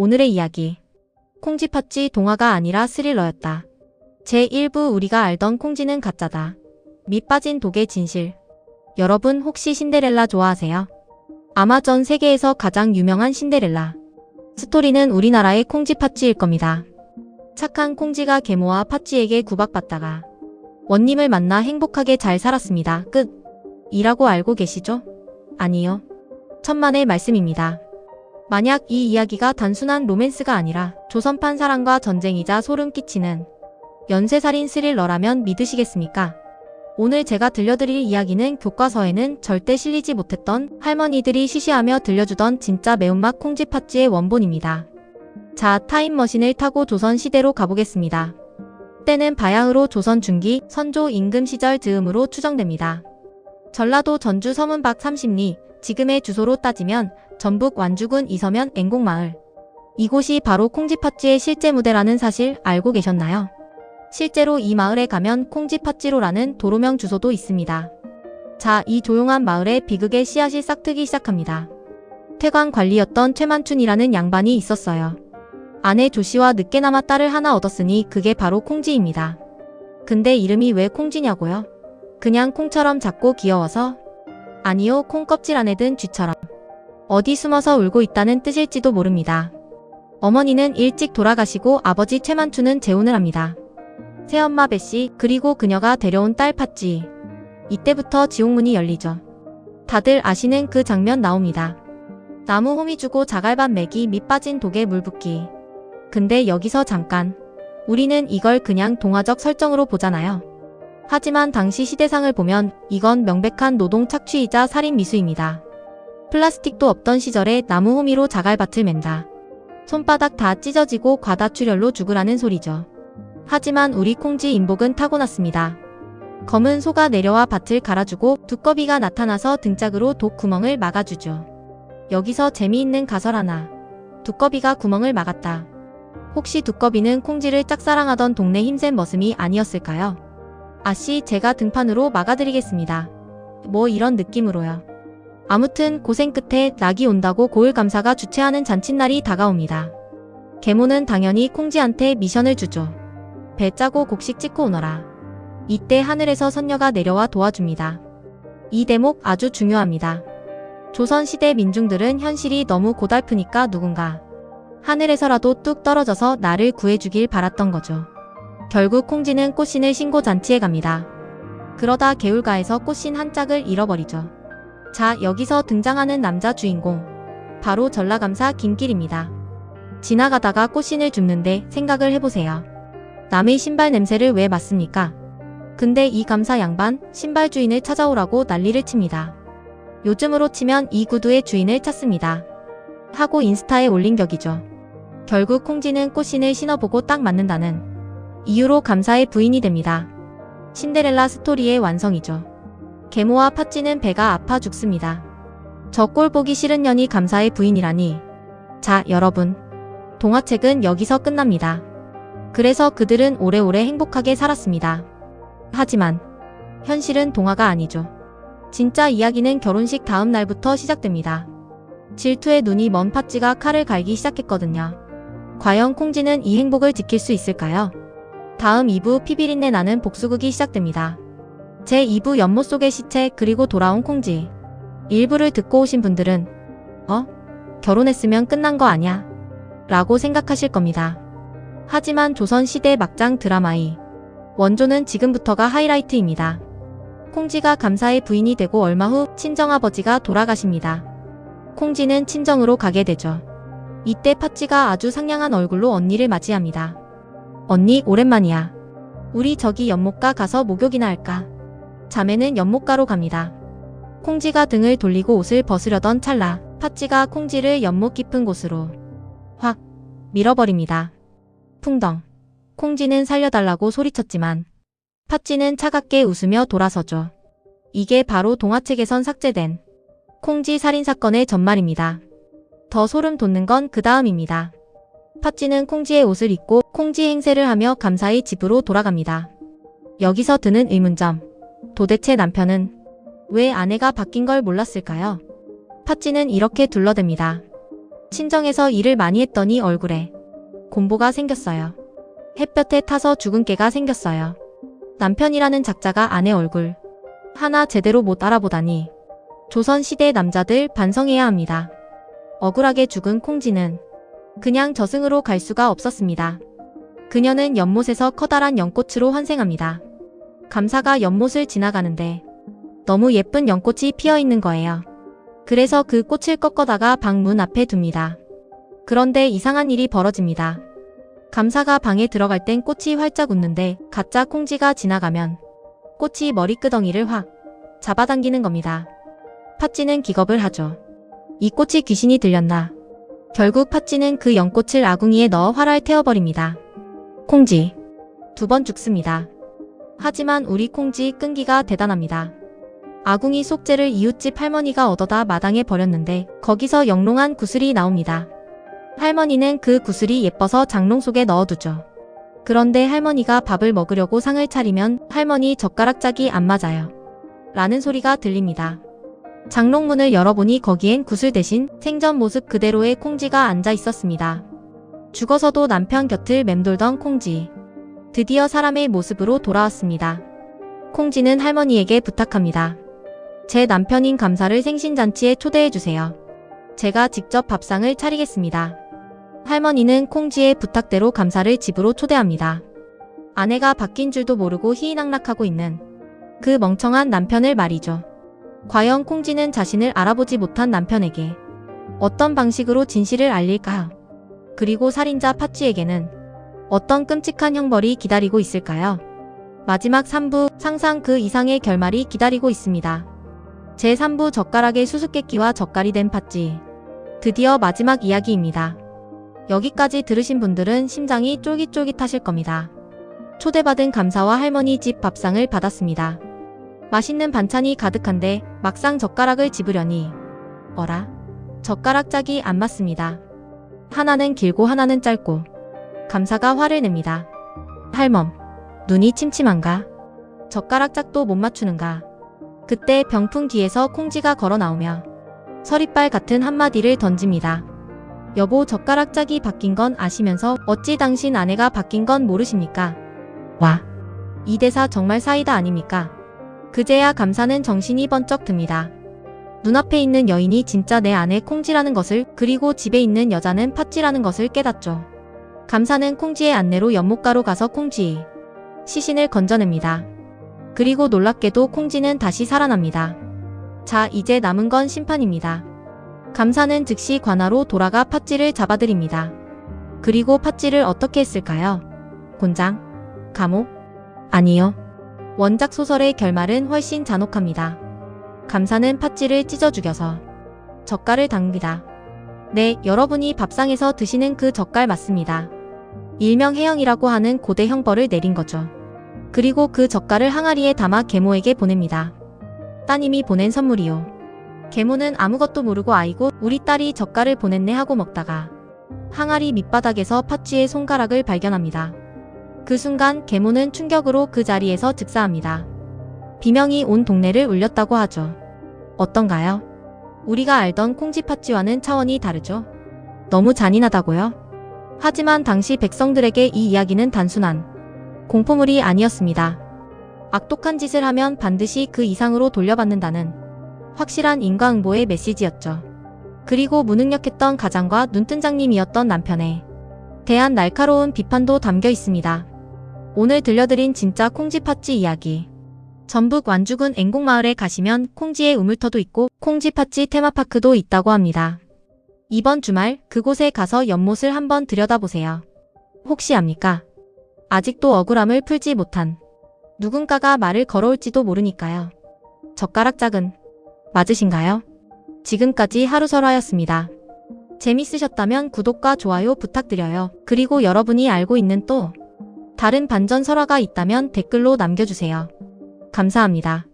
오늘의 이야기. 콩쥐 팥쥐 동화가 아니라 스릴러였다. 제1부 우리가 알던 콩쥐는 가짜다. 밑 빠진 독의 진실. 여러분 혹시 신데렐라 좋아하세요? 아마 전 세계에서 가장 유명한 신데렐라. 스토리는 우리나라의 콩쥐 팥쥐일 겁니다. 착한 콩쥐가 계모와 팥쥐에게 구박받다가 원님을 만나 행복하게 잘 살았습니다. 끝. 이라고 알고 계시죠? 아니요. 천만의 말씀입니다. 만약 이 이야기가 단순한 로맨스가 아니라 조선판 사랑과 전쟁이자 소름 끼치는 연쇄살인 스릴러라면 믿으시겠습니까? 오늘 제가 들려드릴 이야기는 교과서에는 절대 실리지 못했던 할머니들이 시시하며 들려주던 진짜 매운맛 콩쥐 팥쥐의 원본입니다. 자, 타임머신을 타고 조선 시대로 가보겠습니다. 때는 바야흐로 조선 중기 선조 임금 시절 즈음으로 추정됩니다. 전라도 전주 서문 밖 30리, 지금의 주소로 따지면 전북 완주군 이서면 앵곡마을. 이곳이 바로 콩쥐팥쥐의 실제 무대라는 사실 알고 계셨나요? 실제로 이 마을에 가면 콩쥐팥쥐로라는 도로명 주소도 있습니다. 자, 이 조용한 마을에 비극의 씨앗이 싹트기 시작합니다. 퇴관 관리였던 최만춘이라는 양반이 있었어요. 아내 조씨와 늦게나마 딸을 하나 얻었으니 그게 바로 콩쥐입니다. 근데 이름이 왜 콩쥐냐고요? 그냥 콩처럼 작고 귀여워서? 아니요, 콩 껍질 안에 든 쥐처럼. 어디 숨어서 울고 있다는 뜻일지도 모릅니다. 어머니는 일찍 돌아가시고 아버지 최만춘은 재혼을 합니다. 새엄마 배씨 그리고 그녀가 데려온 딸 팥쥐. 이때부터 지옥문이 열리죠. 다들 아시는 그 장면 나옵니다. 나무 호미 주고 자갈밭 매기 밑 빠진 독에 물 붓기. 근데 여기서 잠깐. 우리는 이걸 그냥 동화적 설정으로 보잖아요. 하지만 당시 시대상을 보면 이건 명백한 노동 착취이자 살인 미수입니다. 플라스틱도 없던 시절에 나무 호미로 자갈밭을 맨다. 손바닥 다 찢어지고 과다출혈로 죽으라는 소리죠. 하지만 우리 콩쥐 인복은 타고났습니다. 검은 소가 내려와 밭을 갈아주고 두꺼비가 나타나서 등짝으로 독 구멍을 막아주죠. 여기서 재미있는 가설 하나. 두꺼비가 구멍을 막았다. 혹시 두꺼비는 콩쥐를 짝사랑하던 동네 힘센 머슴이 아니었을까요? 아씨 제가 등판으로 막아드리겠습니다. 뭐 이런 느낌으로요. 아무튼 고생 끝에 낙이 온다고 고을 감사가 주최하는 잔칫날이 다가옵니다. 계모는 당연히 콩쥐한테 미션을 주죠. 배 짜고 곡식 찍고 오너라. 이때 하늘에서 선녀가 내려와 도와줍니다. 이 대목 아주 중요합니다. 조선시대 민중들은 현실이 너무 고달프니까 누군가 하늘에서라도 뚝 떨어져서 나를 구해주길 바랐던 거죠. 결국 콩쥐는 꽃신을 신고 잔치에 갑니다. 그러다 개울가에서 꽃신 한 짝을 잃어버리죠. 자, 여기서 등장하는 남자 주인공. 바로 전라감사 김길입니다. 지나가다가 꽃신을 줍는데 생각을 해보세요. 남의 신발 냄새를 왜 맡습니까? 근데 이 감사 양반 신발 주인을 찾아오라고 난리를 칩니다. 요즘으로 치면 이 구두의 주인을 찾습니다. 하고 인스타에 올린 격이죠. 결국 콩쥐는 꽃신을 신어보고 딱 맞는다는 이유로 감사의 부인이 됩니다. 신데렐라 스토리의 완성이죠. 계모와 팥쥐는 배가 아파 죽습니다. 저 꼴 보기 싫은 년이 감사의 부인이라니. 자, 여러분. 동화책은 여기서 끝납니다. 그래서 그들은 오래오래 행복하게 살았습니다. 하지만 현실은 동화가 아니죠. 진짜 이야기는 결혼식 다음 날부터 시작됩니다. 질투의 눈이 먼 팥쥐가 칼을 갈기 시작했거든요. 과연 콩쥐는 이 행복을 지킬 수 있을까요? 다음 2부 피비린내 나는 복수극이 시작됩니다. 제2부 연못 속의 시체 그리고 돌아온 콩쥐. 일부를 듣고 오신 분들은 어? 결혼했으면 끝난 거 아냐? 라고 생각하실 겁니다. 하지만 조선시대 막장 드라마이 원조는 지금부터가 하이라이트입니다. 콩쥐가 감사의 부인이 되고 얼마 후 친정아버지가 돌아가십니다. 콩쥐는 친정으로 가게 되죠. 이때 팥쥐가 아주 상냥한 얼굴로 언니를 맞이합니다. 언니 오랜만이야. 우리 저기 연못가 가서 목욕이나 할까? 자매는 연못가로 갑니다. 콩쥐가 등을 돌리고 옷을 벗으려던 찰나 팥쥐가 콩쥐를 연못 깊은 곳으로 확 밀어버립니다. 풍덩. 콩쥐는 살려달라고 소리쳤지만 팥쥐는 차갑게 웃으며 돌아서죠. 이게 바로 동화책에선 삭제된 콩쥐 살인사건의 전말입니다. 더 소름 돋는 건 그 다음입니다. 팥쥐는 콩쥐의 옷을 입고 콩쥐 행세를 하며 감사히 집으로 돌아갑니다. 여기서 드는 의문점. 도대체 남편은 왜 아내가 바뀐 걸 몰랐을까요? 팥쥐는 이렇게 둘러댑니다. 친정에서 일을 많이 했더니 얼굴에 곰보가 생겼어요. 햇볕에 타서 죽은 깨가 생겼어요. 남편이라는 작자가 아내 얼굴 하나 제대로 못 알아보다니 조선시대 남자들 반성해야 합니다. 억울하게 죽은 콩지는 그냥 저승으로 갈 수가 없었습니다. 그녀는 연못에서 커다란 연꽃으로 환생합니다. 감사가 연못을 지나가는데 너무 예쁜 연꽃이 피어 있는 거예요. 그래서 그 꽃을 꺾어다가 방문 앞에 둡니다. 그런데 이상한 일이 벌어집니다. 감사가 방에 들어갈 땐 꽃이 활짝 웃는데 가짜 콩지가 지나가면 꽃이 머리끄덩이를 확 잡아당기는 겁니다. 팥쥐는 기겁을 하죠. 이 꽃이 귀신이 들렸나. 결국 팥쥐는 그 연꽃을 아궁이에 넣어 활활 태워버립니다. 콩지. 두번 죽습니다. 하지만 우리 콩지 끈기가 대단합니다. 아궁이 속재를 이웃집 할머니가 얻어다 마당에 버렸는데 거기서 영롱한 구슬이 나옵니다. 할머니는 그 구슬이 예뻐서 장롱 속에 넣어두죠. 그런데 할머니가 밥을 먹으려고 상을 차리면 할머니 젓가락짝이 안 맞아요. 라는 소리가 들립니다. 장롱문을 열어보니 거기엔 구슬 대신 생전 모습 그대로의 콩지가 앉아 있었습니다. 죽어서도 남편 곁을 맴돌던 콩지. 드디어 사람의 모습으로 돌아왔습니다. 콩지는 할머니에게 부탁합니다. 제 남편인 감사를 생신잔치에 초대해주세요. 제가 직접 밥상을 차리겠습니다. 할머니는 콩지의 부탁대로 감사를 집으로 초대합니다. 아내가 바뀐 줄도 모르고 희희낙낙하고 있는 그 멍청한 남편을 말이죠. 과연 콩지는 자신을 알아보지 못한 남편에게 어떤 방식으로 진실을 알릴까요? 그리고 살인자 팥쥐에게는 어떤 끔찍한 형벌이 기다리고 있을까요? 마지막 3부 상상 그 이상의 결말이 기다리고 있습니다. 제3부 젓가락의 수수께끼와 젓갈이 된 팥쥐. 드디어 마지막 이야기입니다. 여기까지 들으신 분들은 심장이 쫄깃쫄깃하실 겁니다. 초대받은 감사와 할머니 집 밥상을 받았습니다. 맛있는 반찬이 가득한데 막상 젓가락을 집으려니 어라? 젓가락 짝이 안 맞습니다. 하나는 길고 하나는 짧고 감사가 화를 냅니다. 할멈, 눈이 침침한가? 젓가락 짝도 못 맞추는가? 그때 병풍 뒤에서 콩지가 걸어 나오며 서리빨 같은 한마디를 던집니다. 여보 젓가락 짝이 바뀐 건 아시면서 어찌 당신 아내가 바뀐 건 모르십니까? 와. 이 대사 정말 사이다 아닙니까? 그제야 감사는 정신이 번쩍 듭니다. 눈앞에 있는 여인이 진짜 내 아내 콩지라는 것을 그리고 집에 있는 여자는 팥쥐라는 것을 깨닫죠. 감사는 콩지의 안내로 연못가로 가서 콩쥐 시신을 건져냅니다. 그리고 놀랍게도 콩지는 다시 살아납니다. 자 이제 남은 건 심판입니다. 감사는 즉시 관하로 돌아가 팥쥐를 잡아들입니다. 그리고 팥쥐를 어떻게 했을까요? 곤장? 감옥? 아니요. 원작 소설의 결말은 훨씬 잔혹합니다. 감사는 팥쥐를 찢어 죽여서 젓갈을 당깁니다. 네, 여러분이 밥상에서 드시는 그 젓갈 맞습니다. 일명 해영이라고 하는 고대 형벌을 내린 거죠. 그리고 그 젓갈을 항아리에 담아 계모에게 보냅니다. 따님이 보낸 선물이요. 계모는 아무것도 모르고 아이고 우리 딸이 젓갈을 보냈네 하고 먹다가 항아리 밑바닥에서 팥쥐의 손가락을 발견합니다. 그 순간 계모는 충격으로 그 자리에서 즉사합니다. 비명이 온 동네를 울렸다고 하죠. 어떤가요? 우리가 알던 콩지 팥쥐와는 차원이 다르죠? 너무 잔인하다고요? 하지만 당시 백성들에게 이 이야기는 단순한 공포물이 아니었습니다. 악독한 짓을 하면 반드시 그 이상으로 돌려받는다는 확실한 인과응보의 메시지였죠. 그리고 무능력했던 가장과 눈뜬장님이었던 남편에 대한 날카로운 비판도 담겨 있습니다. 오늘 들려드린 진짜 콩지 팥쥐 이야기. 전북 완주군 앵곡마을에 가시면 콩지의 우물터도 있고 콩지 팥쥐 테마파크도 있다고 합니다. 이번 주말 그곳에 가서 연못을 한번 들여다보세요. 혹시 압니까? 아직도 억울함을 풀지 못한 누군가가 말을 걸어올지도 모르니까요. 젓가락 작은 맞으신가요? 지금까지 하루설화였습니다. 재밌으셨다면 구독과 좋아요 부탁드려요. 그리고 여러분이 알고 있는 또 다른 반전 설화가 있다면 댓글로 남겨주세요. 감사합니다.